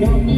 got.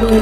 มือ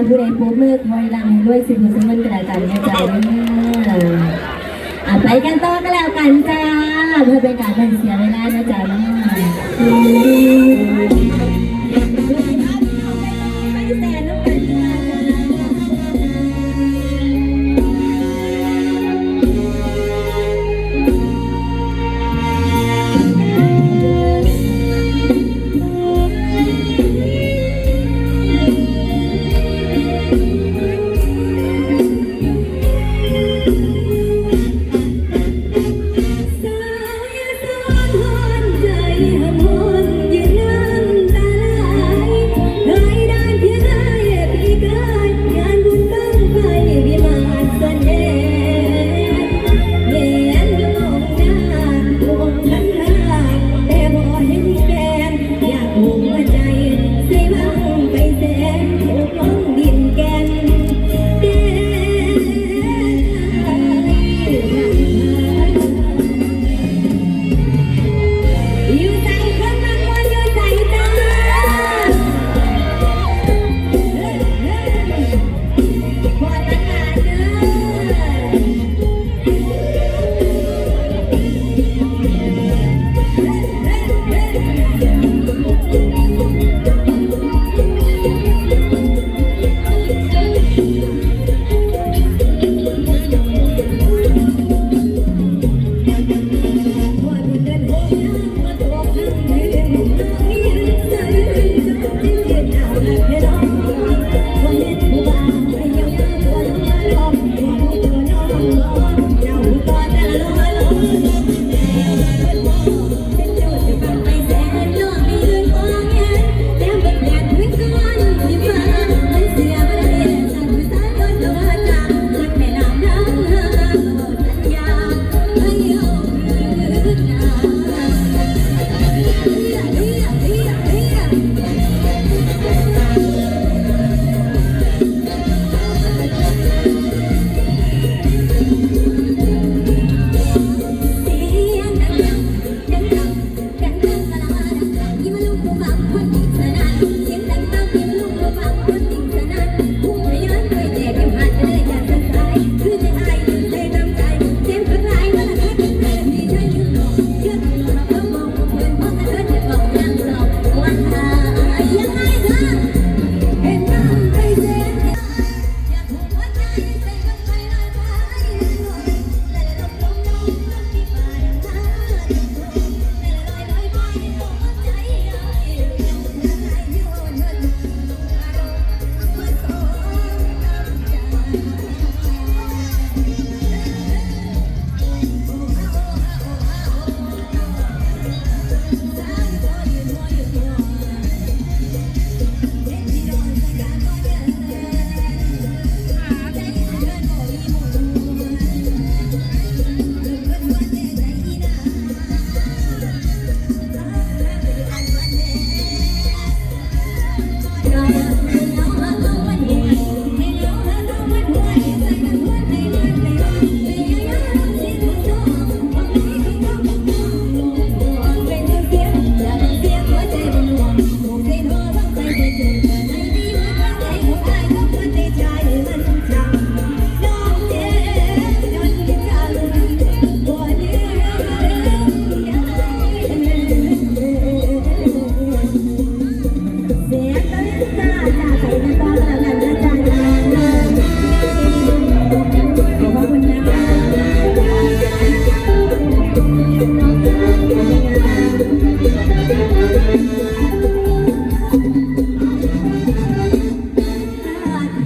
านผู้ใดปรบมือคอยลังด้วยสิบสมันกระจายกระจ๊ะอะไปกันต่อก็แล้วกันจ้าเพื่อเป็นการเป็นเสียเวลานะจ๊ะ